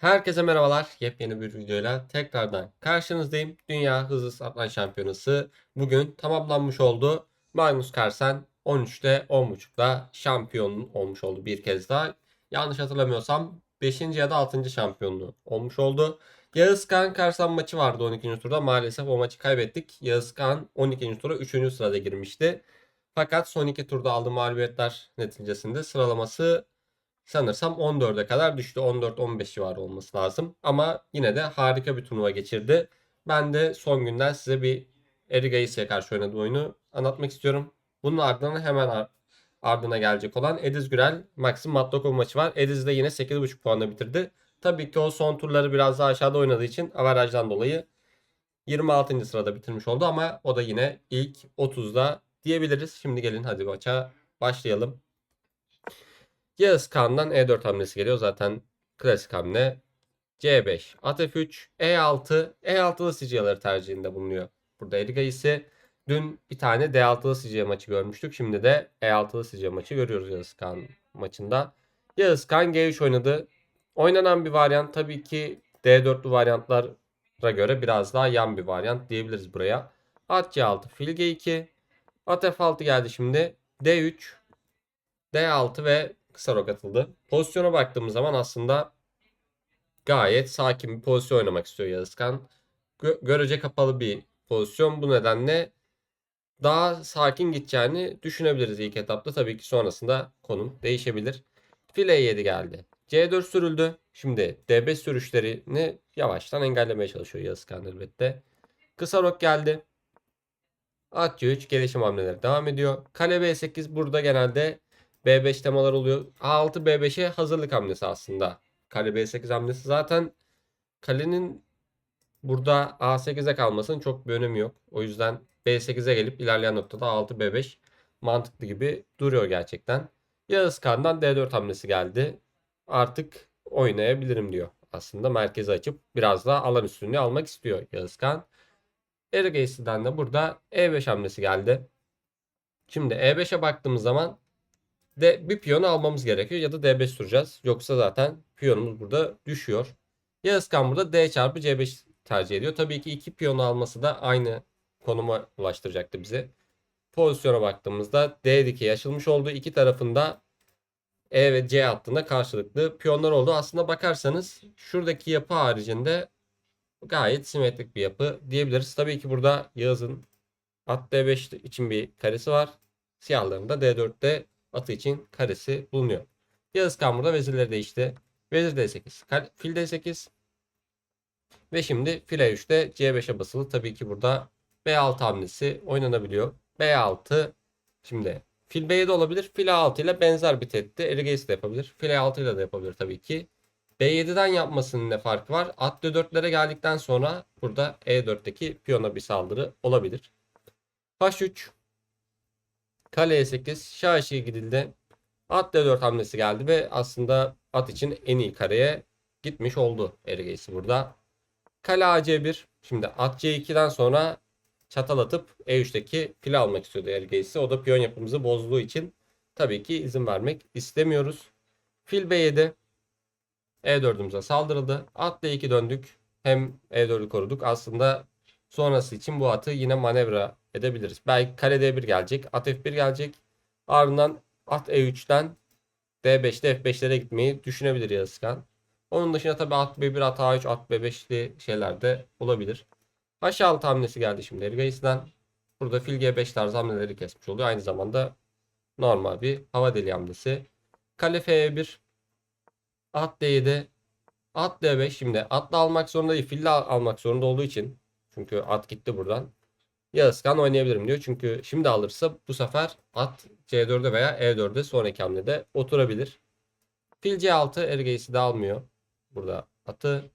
Herkese merhabalar. Yepyeni bir videoyla tekrardan karşınızdayım. Dünya Hızlı Satranç Şampiyonası bugün tamamlanmış oldu. Magnus Carlsen 13'te 10.5'da şampiyon olmuş oldu bir kez daha. Yanlış hatırlamıyorsam 5. ya da 6. şampiyonluğu olmuş oldu. Yağız Kağan Carlsen maçı vardı 12. turda. Maalesef o maçı kaybettik. Yağız Kağan 12. tura 3. sırada girmişti. Fakat son iki turda aldığı mağlubiyetler neticesinde sıralaması sanırsam 14'e kadar düştü. 14-15 civarı olması lazım. Ama yine de harika bir turnuva geçirdi. Ben de son günden size bir Erigais'e karşı oynadığı oyunu anlatmak istiyorum. Bunun ardından hemen ar- ardına gelecek olan Ediz Gürel Maxim Matlakov maçı var. Ediz de yine 8.5 puanla bitirdi. Tabii ki o son turları biraz daha aşağıda oynadığı için averajdan dolayı 26. sırada bitirmiş oldu ama o da yine ilk 30'da diyebiliriz. Şimdi gelin hadi maça başlayalım. Yağız Kağan'dan E4 hamlesi geliyor. Zaten klasik hamle. C5, at F3, E6, E6'lı sicyaları tercihinde bulunuyor. Burada Eriga ise dün bir tane D6'lı sicya maçı görmüştük. Şimdi de E6'lı sicya maçı görüyoruz Yağız Kağan maçında. Yağız Kağan G3 oynadı. Oynanan bir varyant tabii ki D4'lü varyantlara göre biraz daha yan bir varyant diyebiliriz buraya. At C6, fil G2, at F6 geldi şimdi. D3, D6 ve kısa rok atıldı. Pozisyona baktığımız zaman aslında gayet sakin bir pozisyon oynamak istiyor Yağızkan. Gö- görece kapalı bir pozisyon. Bu nedenle daha sakin gideceğini düşünebiliriz ilk etapta. Tabii ki sonrasında konum değişebilir. File 7 geldi. C4 sürüldü. Şimdi D5 sürüşlerini yavaştan engellemeye çalışıyor Yağızkan elbette. Kısa rok geldi. At C3 gelişim hamleleri devam ediyor. Kale B8 burada genelde B5 temalar oluyor. A6 B5'e hazırlık hamlesi aslında. Kale B8 hamlesi zaten kalenin burada A8'e kalmasının çok bir önemi yok. O yüzden B8'e gelip ilerleyen noktada A6 B5 mantıklı gibi duruyor gerçekten. Yağız Kağan'dan D4 hamlesi geldi. Artık oynayabilirim diyor. Aslında merkezi açıp biraz daha alan üstünlüğü almak istiyor Yağız Kağan. Ergeysi'den de burada E5 hamlesi geldi. Şimdi E5'e baktığımız zaman de bir piyonu almamız gerekiyor ya da D5 süreceğiz. Yoksa zaten piyonumuz burada düşüyor. Yağızkan burada D çarpı C5 tercih ediyor. Tabii ki iki piyonu alması da aynı konuma ulaştıracaktı bizi. Pozisyona baktığımızda D dikey açılmış oldu. İki tarafında E ve C hattında karşılıklı piyonlar oldu. Aslında bakarsanız şuradaki yapı haricinde gayet simetrik bir yapı diyebiliriz. Tabii ki burada Yağız'ın at D5 için bir karesi var. Siyahların da D4'te atı için karesi bulunuyor. Yağız Kağan burada vezirleri değişti. Vezir D8, kal- fil D8 ve şimdi fil E3'te C5'e basılı. Tabii ki burada B6 hamlesi oynanabiliyor. B6 şimdi fil B7 olabilir. Fil A6 ile benzer bir tehdit Erigeis de yapabilir. Fil E6 ile de yapabilir tabii ki. B7'den yapmasının ne farkı var? At D4'lere geldikten sonra burada E4'teki piyona bir saldırı olabilir. H3 Kale E8 Şah gidildi. At D4 hamlesi geldi ve aslında at için en iyi kareye gitmiş oldu Erigeis'i burada. Kale AC1 şimdi at C2'den sonra çatal atıp E3'teki fili almak istiyordu Erigeis'i. O da piyon yapımızı bozduğu için tabii ki izin vermek istemiyoruz. Fil B7 E4'ümüze saldırıldı. At D2 döndük. Hem E4'ü koruduk. Aslında sonrası için bu atı yine manevra edebiliriz. Belki kare D1 gelecek. At F1 gelecek. Ardından at E3'ten D5'te F5'lere gitmeyi düşünebilir Yazıkan. Onun dışında tabii at B1, at A3, at B5'li şeyler de olabilir. H6 hamlesi geldi şimdi Ergais'den. Burada fil G5 tarzı hamleleri kesmiş oluyor. Aynı zamanda normal bir hava deli hamlesi. Kale F1, at D7, at D5. Şimdi atla almak zorunda değil, fille al- almak zorunda olduğu için. Çünkü at gitti buradan. Yağızkan oynayabilirim diyor. Çünkü şimdi alırsa bu sefer at C4'e veya E4'e sonraki hamlede oturabilir. Fil C6 Ergeis'i de almıyor. Burada atı.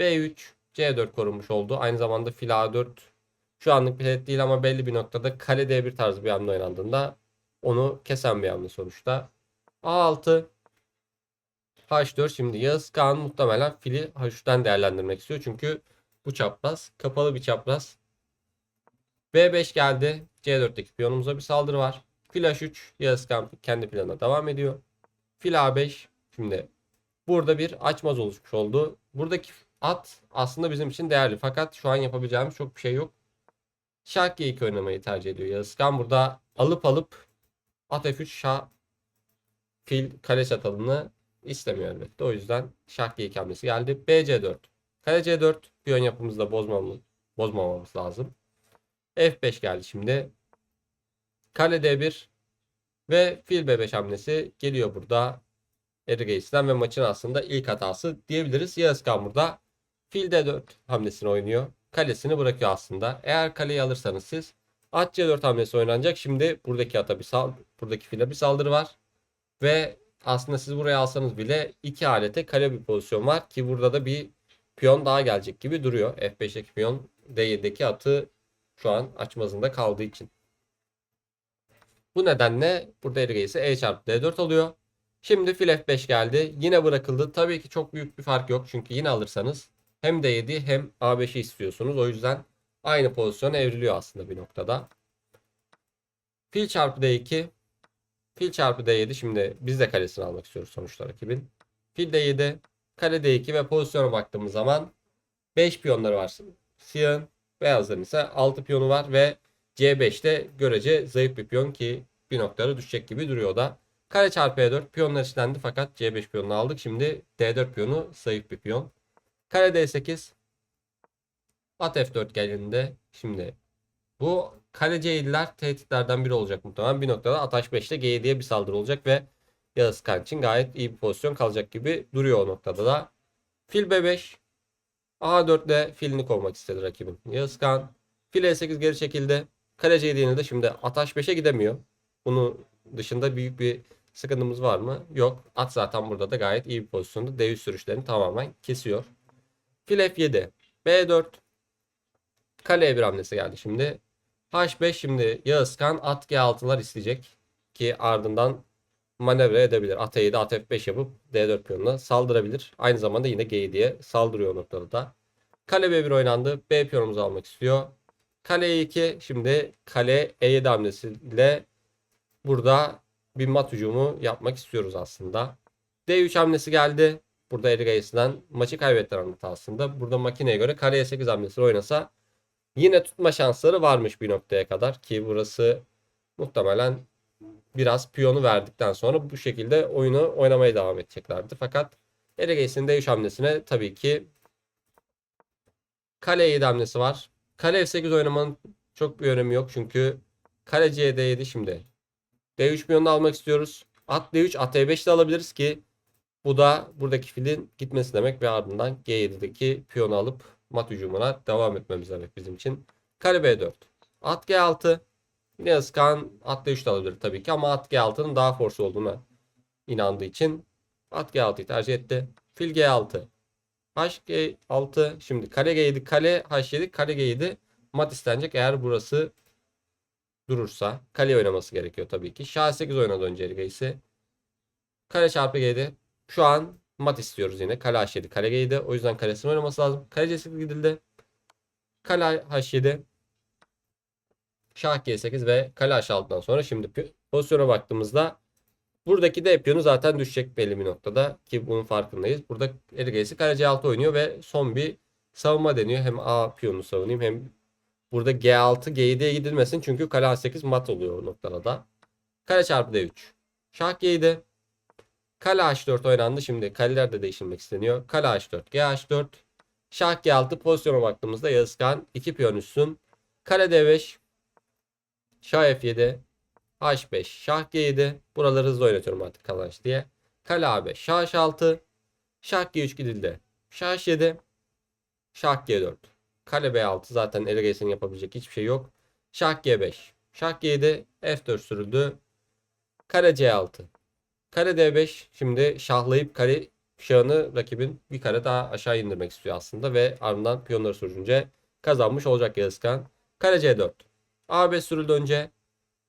B3 C4 korunmuş oldu. Aynı zamanda fil A4 şu anlık bir tehdit değil ama belli bir noktada kale D1 tarzı bir hamle oynandığında onu kesen bir hamle sonuçta. A6 H4 şimdi Yağız Kağan muhtemelen fili H3'ten değerlendirmek istiyor. Çünkü bu çapraz kapalı bir çapraz. B5 geldi. C4'teki piyonumuza bir saldırı var. Fil H3 Yağız Kağan kendi planına devam ediyor. Fil A5 şimdi Burada bir açmaz oluşmuş oldu. Buradaki at aslında bizim için değerli. Fakat şu an yapabileceğimiz çok bir şey yok. Şah G2 oynamayı tercih ediyor Yazıkan. Burada alıp alıp at F3 şah fil kale çatalını istemiyor elbette. O yüzden şah G2 hamlesi geldi. BC4. Kale C4 piyon yapımızda bozmamamız, bozmamamız lazım. F5 geldi şimdi. Kale D1 ve fil B5 hamlesi geliyor burada. Erigeis'ten ve maçın aslında ilk hatası diyebiliriz. Yazıkan burada fil D4 hamlesini oynuyor. Kalesini bırakıyor aslında. Eğer kaleyi alırsanız siz at C4 hamlesi oynanacak. Şimdi buradaki ata bir sal buradaki file bir saldırı var. Ve aslında siz buraya alsanız bile iki alete kale bir pozisyon var ki burada da bir piyon daha gelecek gibi duruyor. F5'teki piyon D7'deki atı şu an açmazında kaldığı için. Bu nedenle burada Erigeis'e E çarpı D4 oluyor. Şimdi fil F5 geldi. Yine bırakıldı. Tabii ki çok büyük bir fark yok. Çünkü yine alırsanız hem D7 hem A5'i istiyorsunuz. O yüzden aynı pozisyon evriliyor aslında bir noktada. Fil çarpı D2. Fil çarpı D7. Şimdi biz de kalesini almak istiyoruz sonuçta rakibin. Fil D7. Kale D2 ve pozisyona baktığımız zaman 5 piyonları var. Siyahın beyazların ise 6 piyonu var ve C5'te görece zayıf bir piyon ki bir noktada düşecek gibi duruyor da. Kare çarpı E4 piyonlar işlendi fakat C5 piyonunu aldık. Şimdi D4 piyonu zayıf bir piyon. Kare D8 At F4 geldiğinde şimdi bu kale C7'ler tehditlerden biri olacak muhtemelen. Bir noktada at H5'te G7'ye bir saldırı olacak ve Yağız Kan için gayet iyi bir pozisyon kalacak gibi duruyor o noktada da. Fil B5 A4 ile filini kovmak istedi rakibin. Yağız Kan Fil E8 geri çekildi. Kale C7'nin de şimdi at H5'e gidemiyor. Bunun dışında büyük bir sıkıntımız var mı? Yok. At zaten burada da gayet iyi bir pozisyonda. D3 sürüşlerini tamamen kesiyor. Fil F7. B4. Kale bir hamlesi geldi şimdi. H5 şimdi Yağız Kan at G6'lar isteyecek. Ki ardından manevra edebilir. At E7 at F5 yapıp D4 piyonuna saldırabilir. Aynı zamanda yine G7'ye saldırıyor o noktada da. Kale B1 oynandı. B piyonumuzu almak istiyor. Kale E2 şimdi kale E7 hamlesiyle burada bir mat hücumu yapmak istiyoruz aslında. D3 hamlesi geldi. Burada Erigais'den maçı kaybettiren hatasında. Burada makineye göre kale E8 hamlesi oynasa yine tutma şansları varmış bir noktaya kadar ki burası muhtemelen biraz piyonu verdikten sonra bu şekilde oyunu oynamaya devam edeceklerdi. Fakat Erigais'in D3 hamlesine tabii ki kale E7 hamlesi var. Kale F8 oynamanın çok bir önemi yok çünkü kale C7 şimdi. D3 piyonunu almak istiyoruz. At D3, at E5 de alabiliriz ki bu da buradaki filin gitmesi demek ve ardından G7'deki piyonu alıp mat hücumuna devam etmemiz demek bizim için. Kale B4. At G6. Yine Yazıkan at D3 de alabilir tabii ki ama at G6'nın daha force olduğuna inandığı için at G6'yı tercih etti. Fil G6. H6 şimdi kale G7 kale H7 kale G7 mat istenecek eğer burası durursa kale oynaması gerekiyor tabii ki. Şah 8 oynadı önce Erigeis'i. Kale çarpı G7 şu an mat istiyoruz yine. Kale H7 kale G7 o yüzden kalesini oynaması lazım. Kale C8 gidildi. Kale H7 Şah G8 ve kale H6'dan sonra şimdi pozisyona baktığımızda buradaki de piyonu zaten düşecek belli bir noktada ki bunun farkındayız. Burada Erigeis'i kale C6 oynuyor ve son bir savunma deniyor. Hem A piyonu savunayım hem burada G6 G7'ye gidilmesin çünkü kale A8 mat oluyor o noktada da. Kale çarpı D3. Şah G7. Kale H4 oynandı. Şimdi kaleler de değiştirmek isteniyor. Kale H4, G4. Şah G6 pozisyona baktığımızda Yazıkan 2 piyon üstün. Kale D5. Şah F7. H5, Şah G7. Buraları hızlı oynatıyorum artık kazanç diye. Kale A5, Şah H6. Şah G3 gidildi. Şah H7. Şah G4. Kale B6 zaten Erigeis'in yapabilecek hiçbir şey yok. Şah G5. Şah G7. F4 sürüldü. Kare C6. Kare D5 şimdi şahlayıp kare şahını rakibin bir kare daha aşağı indirmek istiyor aslında ve ardından piyonları sürünce kazanmış olacak Yazıkan. Kare C4. A5 sürüldü önce.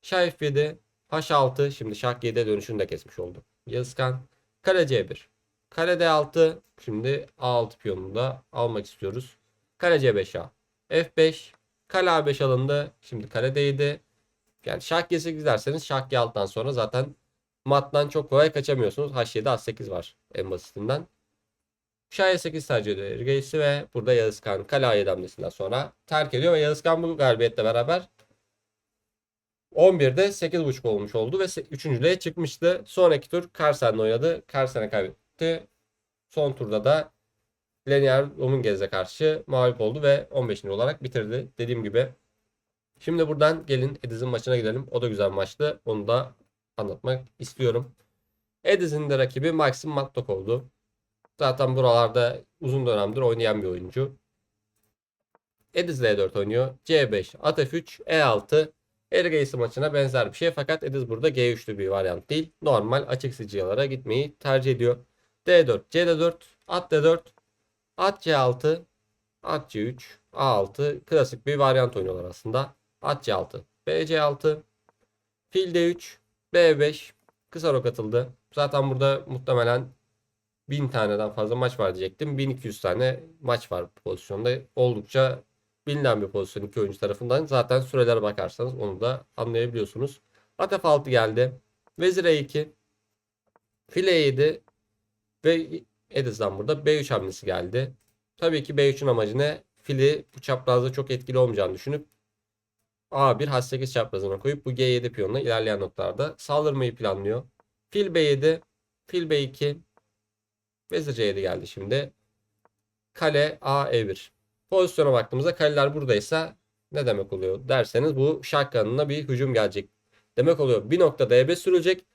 Şah F7. H6 şimdi şah G7 dönüşünü de kesmiş oldu. Yazıkan. Kare C1. Kare D6 şimdi A6 piyonunu da almak istiyoruz. Kare C5 A. F5. Kale A5 alındı. Şimdi kare D7. Yani şah G8 derseniz şah G6'dan sonra zaten mattan çok kolay kaçamıyorsunuz. H7 H8 var en basitinden. Şah E8 tercih ediyor Ergeysi ve burada Yağız Kağan kale A7 hamlesinden sonra terk ediyor ve Yağız Kağan bu galibiyetle beraber 11'de 8.5 olmuş oldu ve 3. çıkmıştı. Sonraki tur Carlsen'le oynadı. Carlsen'e kaybetti. Son turda da Lenier Dominguez'e karşı mağlup oldu ve 15. olarak bitirdi. Dediğim gibi. Şimdi buradan gelin Ediz'in maçına gidelim. O da güzel maçtı. Onu da anlatmak istiyorum. Ediz'in de rakibi Maxim Mattok oldu. Zaten buralarda uzun dönemdir oynayan bir oyuncu. Ediz E4 oynuyor. C5, at F3, E6. Ergeysi maçına benzer bir şey fakat Ediz burada G3'lü bir varyant değil. Normal açık sicillara gitmeyi tercih ediyor. D4, C4, at D4, at C6, at C3, A6 klasik bir varyant oynuyorlar aslında. At C6, BC6, fil D3, B5 kısa rok atıldı. Zaten burada muhtemelen 1000 taneden fazla maç var diyecektim. 1200 tane maç var bu pozisyonda. Oldukça bilinen bir pozisyon iki oyuncu tarafından. Zaten sürelere bakarsanız onu da anlayabiliyorsunuz. At F6 geldi. Vezir E2. File E7 ve Ediz'den burada B3 hamlesi geldi. Tabii ki B3'ün amacı ne? Fili bu çaprazda çok etkili olmayacağını düşünüp A1 H8 çaprazına koyup bu G7 piyonuna ilerleyen noktalarda saldırmayı planlıyor. Fil B7, fil B2, Vezir C7 geldi şimdi. Kale A E1. Pozisyona baktığımızda kaleler buradaysa ne demek oluyor derseniz bu şah kanına bir hücum gelecek. Demek oluyor. Bir noktada E5 sürülecek.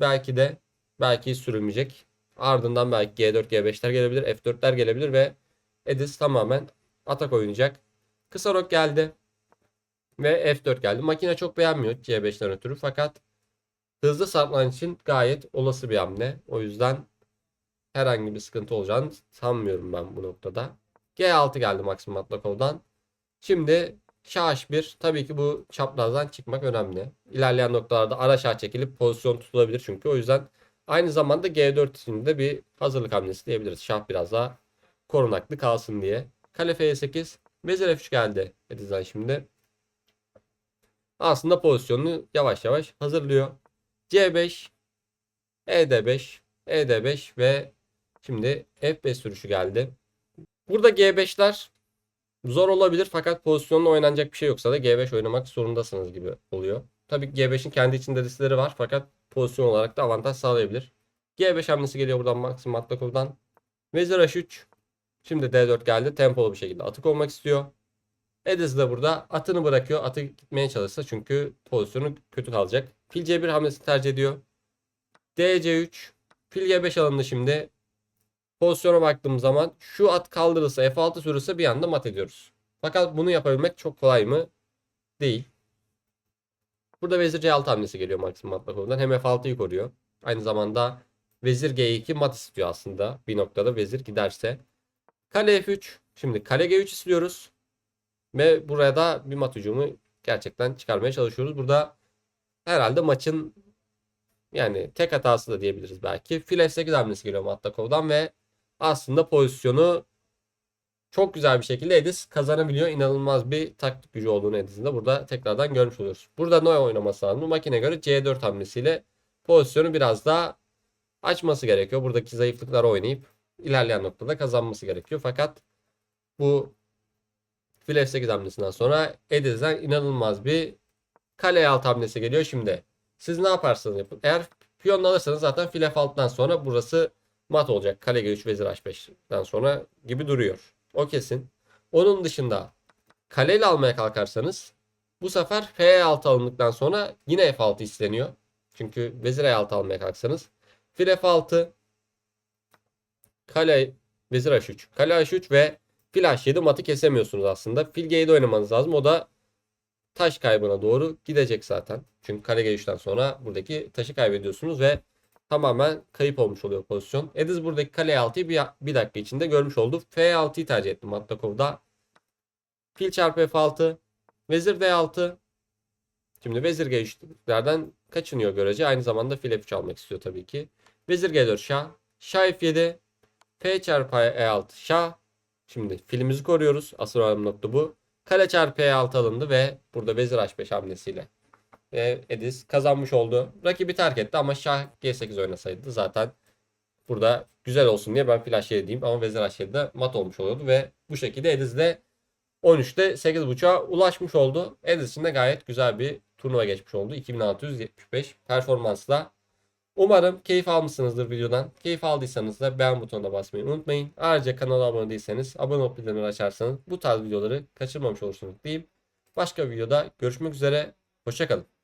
Belki de belki sürülmeyecek. Ardından belki G4, G5'ler gelebilir. F4'ler gelebilir ve Edis tamamen atak oynayacak. Kısa rok geldi. Ve F4 geldi. Makine çok beğenmiyor C5'ten ötürü fakat hızlı satman için gayet olası bir hamle. O yüzden herhangi bir sıkıntı olacağını sanmıyorum ben bu noktada. G6 geldi Maxim Matlakov'dan. Şimdi Şah H1 tabii ki bu çaprazdan çıkmak önemli. İlerleyen noktalarda ara şah çekilip pozisyon tutulabilir çünkü o yüzden aynı zamanda G4 için de bir hazırlık hamlesi diyebiliriz. Şah biraz daha korunaklı kalsın diye. Kale F8 Vezir F3 geldi Ediz'den şimdi. Aslında pozisyonunu yavaş yavaş hazırlıyor. C5 ED5 ED5 ve şimdi F5 sürüşü geldi. Burada G5'ler zor olabilir fakat pozisyonla oynanacak bir şey yoksa da G5 oynamak zorundasınız gibi oluyor. Tabii ki G5'in kendi içinde riskleri var fakat pozisyon olarak da avantaj sağlayabilir. G5 hamlesi geliyor buradan Maxim Matlakov'dan. Vezir H3. Şimdi D4 geldi. Tempolu bir şekilde atık olmak istiyor. Ediz de burada atını bırakıyor. Atı gitmeye çalışsa çünkü pozisyonu kötü kalacak. Fil C1 hamlesini tercih ediyor. DC3. Fil G5 alındı şimdi. Pozisyona baktığım zaman şu at kaldırılsa F6 sürülse bir anda mat ediyoruz. Fakat bunu yapabilmek çok kolay mı? Değil. Burada vezir C6 hamlesi geliyor Maxim Matlakov'dan. Hem F6'yı koruyor. Aynı zamanda vezir G2 mat istiyor aslında. Bir noktada vezir giderse. Kale F3. Şimdi kale G3 istiyoruz. Ve buraya da bir mat hücumu gerçekten çıkarmaya çalışıyoruz. Burada herhalde maçın yani tek hatası da diyebiliriz belki. Fil F8 hamlesi geliyor Matlakov'dan ve aslında pozisyonu çok güzel bir şekilde Edis kazanabiliyor. İnanılmaz bir taktik gücü olduğunu Edis'in de burada tekrardan görmüş oluyoruz. Burada ne oynaması lazım? Makine göre C4 hamlesiyle pozisyonu biraz daha açması gerekiyor. Buradaki zayıflıkları oynayıp ilerleyen noktada kazanması gerekiyor. Fakat bu fil F8 hamlesinden sonra Edis'den inanılmaz bir kale alt hamlesi geliyor şimdi. Siz ne yaparsanız yapın. Eğer piyon alırsanız zaten fil F6'dan sonra burası mat olacak. Kale G3 vezir H5'den sonra gibi duruyor. O kesin. Onun dışında kaleyle almaya kalkarsanız bu sefer F6 alındıktan sonra yine F6 isteniyor. Çünkü vezir E6 almaya kalksanız fil F6 kale vezir H3 kale H3 ve fil H7 matı kesemiyorsunuz aslında. Fil G7 oynamanız lazım. O da taş kaybına doğru gidecek zaten. Çünkü kale G3'ten sonra buradaki taşı kaybediyorsunuz ve tamamen kayıp olmuş oluyor pozisyon. Ediz buradaki kale 6'yı bir, bir dakika içinde görmüş oldu. F6'yı tercih etti Matlakov'da. Fil çarpı F6. Vezir D6. Şimdi vezir G3'lerden kaçınıyor görece. Aynı zamanda fil F3 almak istiyor tabii ki. Vezir G4 şah. Şah F7. F çarpı E6 şah. Şimdi filimizi koruyoruz. Asıl önemli nokta bu. Kale çarpı E6 alındı ve burada vezir H5 hamlesiyle ve Edis kazanmış oldu. Rakibi terk etti ama Şah G8 oynasaydı zaten Burada güzel olsun diye ben flash diyeyim ama vezir h de mat olmuş oluyordu ve bu şekilde Ediz de 13'te 8.5'a ulaşmış oldu. Ediz için de gayet güzel bir turnuva geçmiş oldu. 2675 performansla. Umarım keyif almışsınızdır videodan. Keyif aldıysanız da beğen butonuna basmayı unutmayın. Ayrıca kanala abone değilseniz abone olup bildirimleri açarsanız bu tarz videoları kaçırmamış olursunuz diyeyim. Başka bir videoda görüşmek üzere. Hoşçakalın.